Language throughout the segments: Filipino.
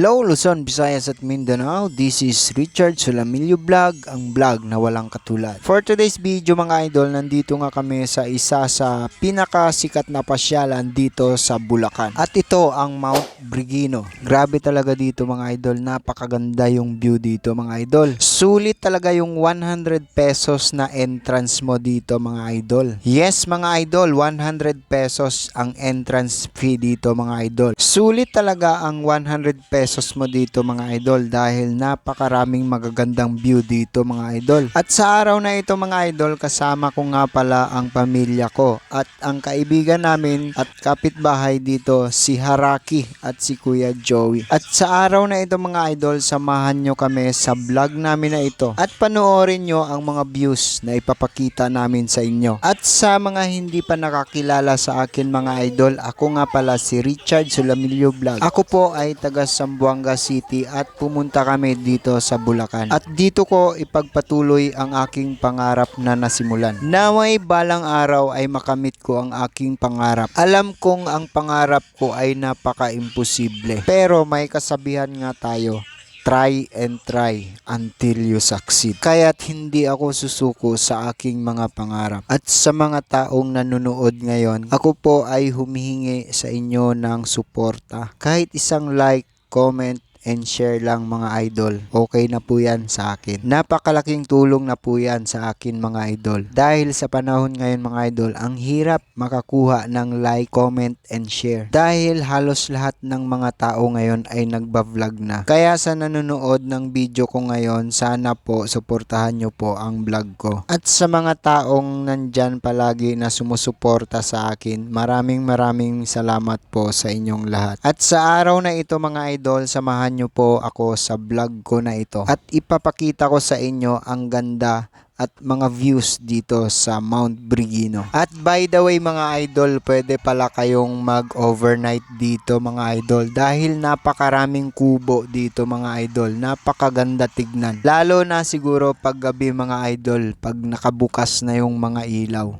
Hello Luzon, Visayas at Mindanao. This is Richard Sulamilio Vlog, ang vlog na walang katulad. For today's video mga idol, nandito nga kami sa isa sa pinakasikat na pasyalan dito sa Bulacan. At ito ang Mount Brigino. Grabe talaga dito mga idol, napakaganda yung view dito mga idol. Sulit talaga yung 100 pesos na entrance mo dito mga idol. Yes mga idol, 100 pesos ang entrance fee dito mga idol. Sulit talaga ang 100 pesos mo dito mga idol dahil napakaraming magagandang view dito mga idol. At sa araw na ito mga idol, kasama ko nga pala ang pamilya ko at ang kaibigan namin at kapitbahay dito si Haraki at si Kuya Joey. At sa araw na ito mga idol, samahan nyo kami sa vlog namin na ito at panoorin nyo ang mga views na ipapakita namin sa inyo. At sa mga hindi pa nakakilala sa akin mga idol, ako nga pala si Richard Sulamilio Vlog. Ako po ay taga Zamboanga City at pumunta kami dito sa Bulacan. At dito ko ipagpatuloy ang aking pangarap na nasimulan. Naway balang araw ay makamit ko ang aking pangarap. Alam kong ang pangarap ko ay napaka-imposible. Pero may kasabihan nga tayo, try and try until you succeed. Kaya't hindi ako susuko sa aking mga pangarap. At sa mga taong nanonood ngayon, ako po ay humihingi sa inyo ng suporta. Kahit isang like, comment, and share lang mga idol. Okay na po yan sa akin. Napakalaking tulong na po yan sa akin mga idol. Dahil sa panahon ngayon mga idol, ang hirap makakuha ng like, comment, and share. Dahil halos lahat ng mga tao ngayon ay nagba-vlog na. Kaya sa nanonood ng video ko ngayon, sana po suportahan nyo po ang vlog ko. At sa mga taong nandyan palagi na sumusuporta sa akin, maraming maraming salamat po sa inyong lahat. At sa araw na ito mga idol, samahan nyo po ako sa vlog ko na ito. At ipapakita ko sa inyo ang ganda at mga views dito sa Mount Brigino. At by the way mga idol, pwede pala kayong mag-overnight dito mga idol dahil napakaraming kubo dito mga idol. Napakaganda tignan. Lalo na siguro pag gabi mga idol, pag nakabukas na yung mga ilaw.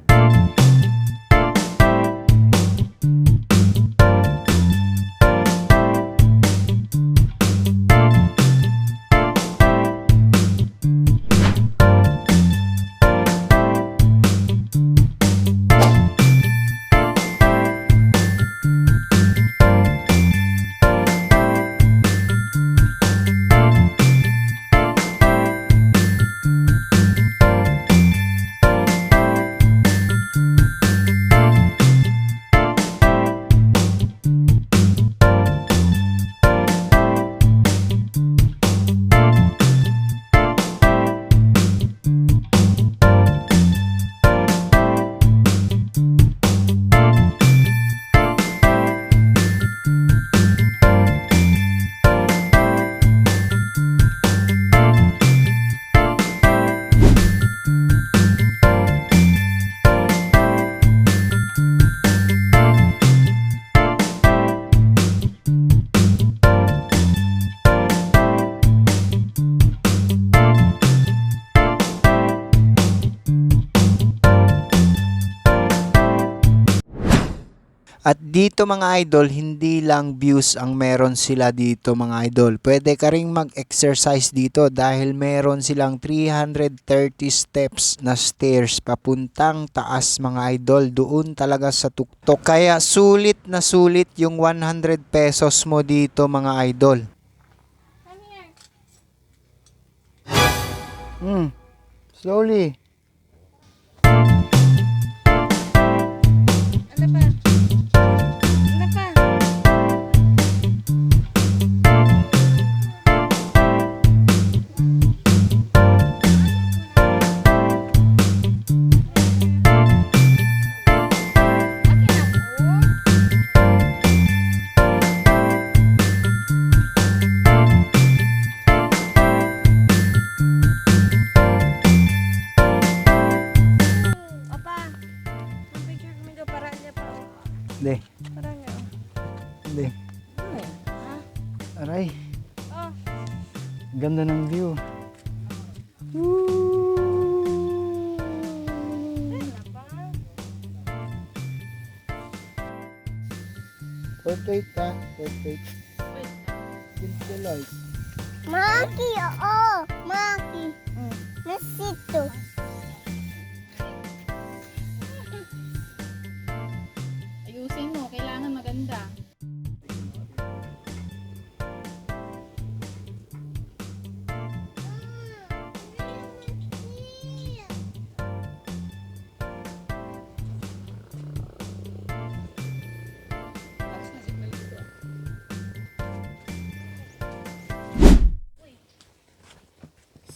Dito mga idol, hindi lang views ang meron sila dito mga idol. Pwede ka ring mag-exercise dito dahil meron silang 330 steps na stairs papuntang taas mga idol. Doon talaga sa tuktok. Kaya sulit na sulit yung 100 pesos mo dito mga idol. Hmm. Slowly. Ano pa? Portrait ha? Lang. Build the light. Maki, oo. Maki. Nasito.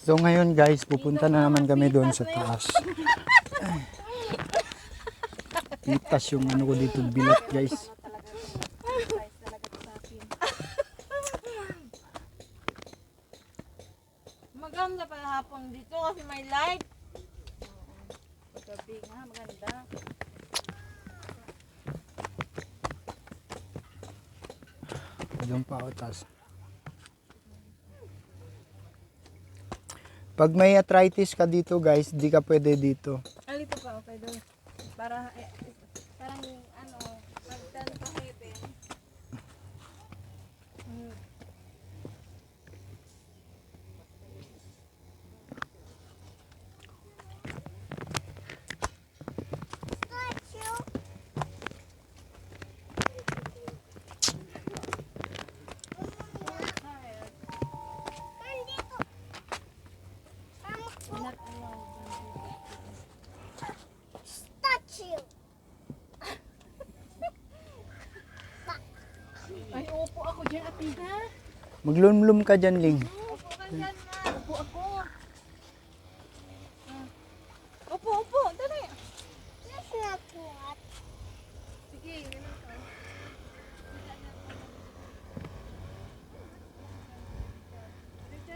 So ngayon guys, pupunta na naman kami doon sa taas. Pitas yung ano ko dito bilat guys. Maganda pa hapon dito kasi may light. Paggabi nga, maganda. Doon pa ako taas. Pag may arthritis ka dito guys, di ka pwede dito. Maglumlum ka dyan, Ling. Upo ako. Upo, upo, dali. That's not what. Sige, ganun ka.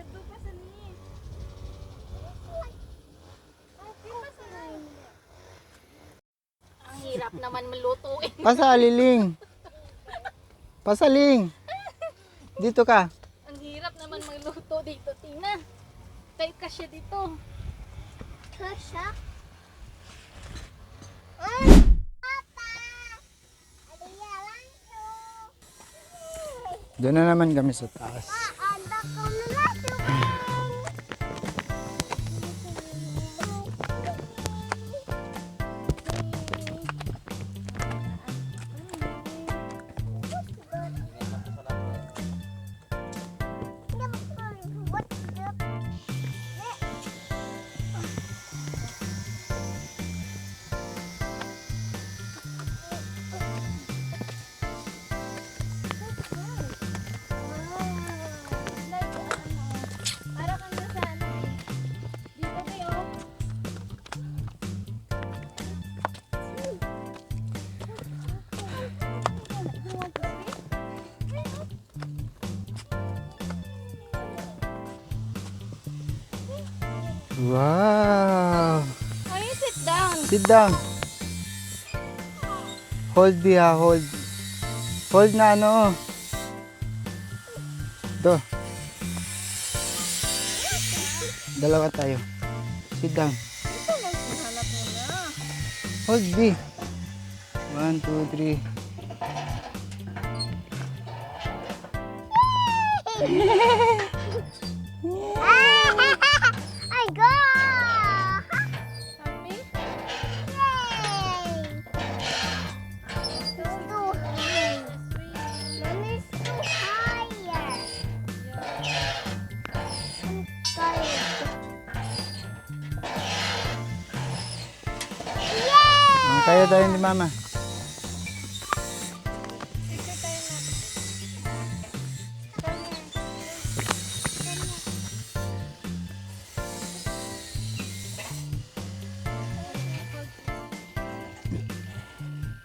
Doon pa sa ni. Ang hirap naman malutuin. Pasali, Ling. Pasaling. Dito ka. Ang hirap naman magluto dito, Tina. Tayo ka siya dito. Kasha. Papa. Adiyalan to. Doon na naman kami sa taas. Wow! Ay, sit down. Sit down. Hold di ha, hold. Hold na ano. Do. Dalawa tayo. Sit down. Hold di. One, two, three. I kaya tayo ni mama.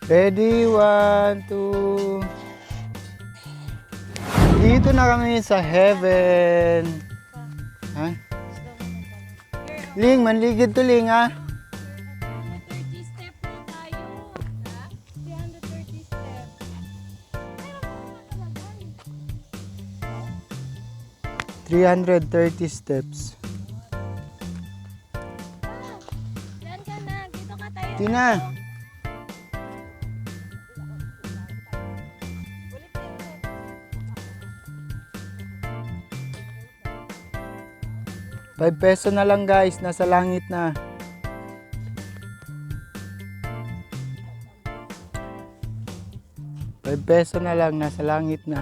Ready? One, two. Dito na kami sa heaven. Ha? Ling, manligid to Ling ha. 330 steps. Diyan ka na. Dito ka tayo. Tina! Five peso na lang guys. Nasa langit na. Five peso na lang. Nasa langit na.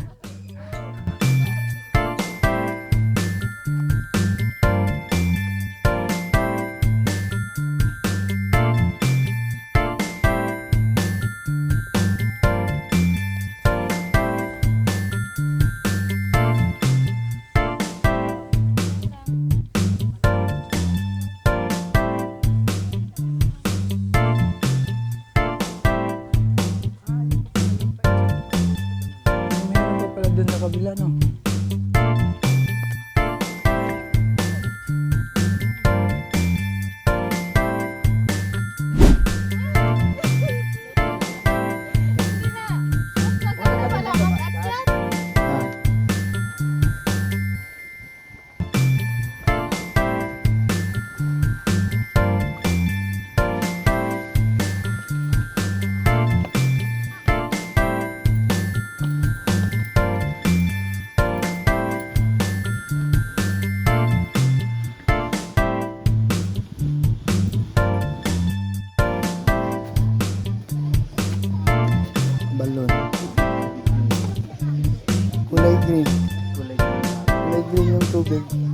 Kulay green yung tubig.